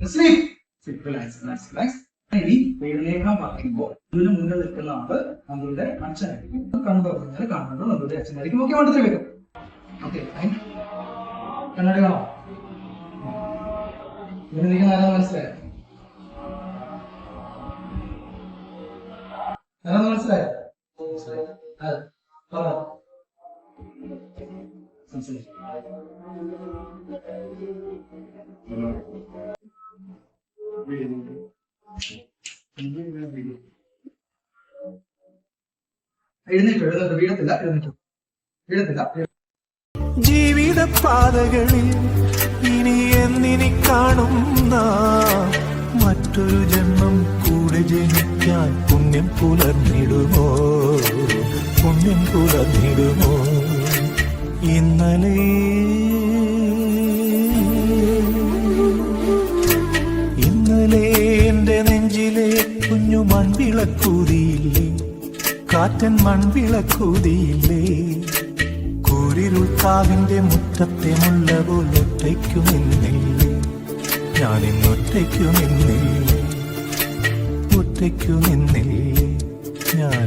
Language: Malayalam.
സ്ലീപ് റിലാക്സ് റിലാക്സ് ഇനി പേരിലേഖ പറയുമ്പോൾ ഇതിന് മുന്നിൽ നിൽക്കുന്ന ആൾ നമ്മളുടെ അച്ഛനായിരിക്കും. കണ്ണു തുറന്നാൽ കാണുന്നത് നമ്മളുടെ അച്ഛനായിരിക്കും. ഓക്കെ മണ്ടത്തിൽ വെക്കും. ഓക്കെ കണ്ണാടി കാണാം ഇവിടെ നിൽക്കുന്ന ആരാ മനസ്സിലായോ? ആരാന്ന് മനസ്സിലായോ? അതെ പറ സംസാരിക്കും എഴുന്നേറ്റു എഴുന്നേറ്റു പാതകളിൽ ഇനി എന്നിനി കാണുന്ന മറ്റൊരു ജന്മം കൂടെ ജനിക്കാൻ പുണ്യം പുലർന്നിടുമോ? പുണ്യം പുലർന്നിടുമോ? ഇന്നലെ കുഞ്ഞു മൺവിളക്കൂതിയില്ലേ? കാറ്റൻ മൺവിളക്കൂതിയില്ലേ? കൂരിരുൾ കാവിന്റെ മുറ്റത്തെ മുല്ല പോൽ ഒറ്റയ്ക്കു നിന്നില്ലേ? ഞാൻ ഇന്നൊറ്റയ്ക്കു ഞാൻ